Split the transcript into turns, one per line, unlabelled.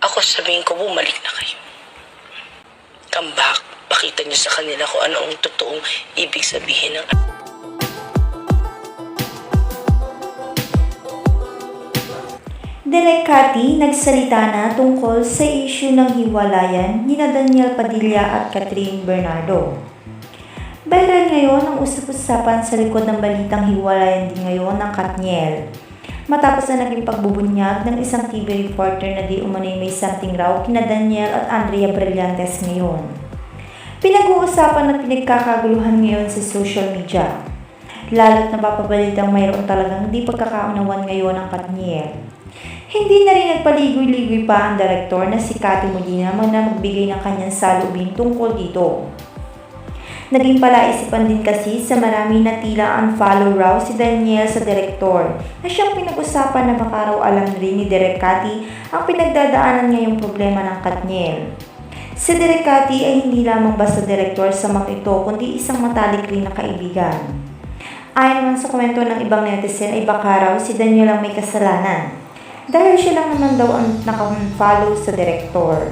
Ako sabihin ko, bumalik na kayo. Come back. Pakita niyo sa kanila kung ano ang totoong ibig sabihin ng
Direk Cathy nagsalita na tungkol sa issue ng hiwalayan ni Daniel Padilla at Catherine Bernardo. Viral ngayon ang usap-usapan sa likod ng balitang hiwalayan din ngayon ng Katniel. Matapos na naging pagbubunyag ng isang TV reporter na di umano'y may something raw kina Daniel at Andrea Brillantes ngayon. Pinag-uusapan at pinagkakaguluhan ngayon sa social media. Lalo't napapabalitang mayroon talagang di pagkakaunawan ngayon ng Katniel. Hindi na rin nagpaligoy-ligoy pa ang direktor na si Cathy Molina mo na magbigay ng kanyang salubin tungkol dito. Naging palaisipan din kasi sa marami na tila unfollow raw si Daniel sa direktor na siyang pinag-usapan na baka raw alam rin ni Direk Cathy ang pinagdadaanan ngayong problema ng Katniel. Si Direk Cathy ay hindi lamang basta direktor sa mga ito kundi isang matalik rin na kaibigan. Ayon naman sa komento ng ibang netizen ay baka raw si Daniel ang may kasalanan dahil siya lang naman daw ang naka-follow sa direktor.